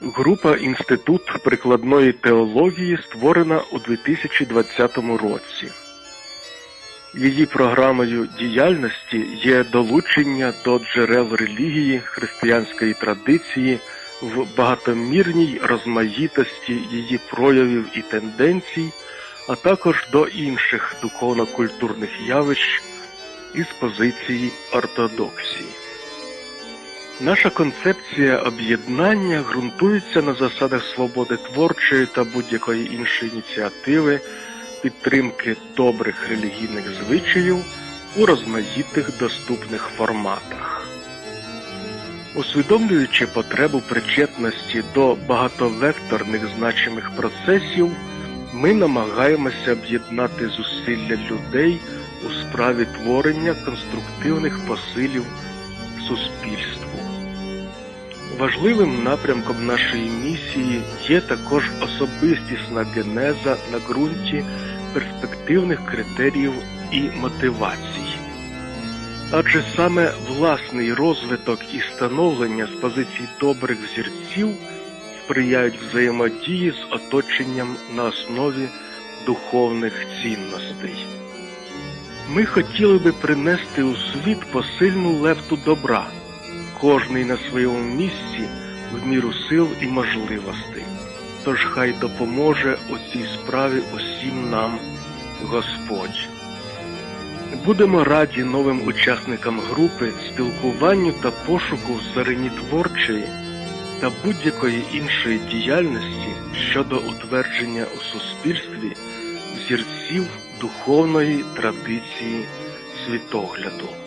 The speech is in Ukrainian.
Група Інститут прикладної теології створена у 2020 році. Її програмою діяльності є долучення до джерел релігії християнської традиції в багатомірній розмаїтості її проявів і тенденцій, а також до інших духовно-культурних явищ із позиції ортодоксії. Наша концепція об'єднання ґрунтується на засадах свободи творчої та будь-якої іншої ініціативи, підтримки добрих релігійних звичаїв у розмаїтих доступних форматах. Усвідомлюючи потребу причетності до багатовекторних значимих процесів, ми намагаємося об'єднати зусилля людей у справі творення конструктивних посилів суспільству. Важливим напрямком нашої місії є також особистісна генеза на ґрунті перспективних критеріїв і мотивацій. Адже саме власний розвиток і становлення з позицій добрих взірців сприяють взаємодії з оточенням на основі духовних цінностей. Ми хотіли би принести у світ посильну лепту добра, кожний на своєму місці в міру сил і можливостей. Тож хай допоможе у цій справі усім нам Господь. Будемо раді новим учасникам групи, спілкуванню та пошуку в творчої та будь-якої іншої діяльності щодо утвердження у суспільстві взірців духовної традиції світогляду.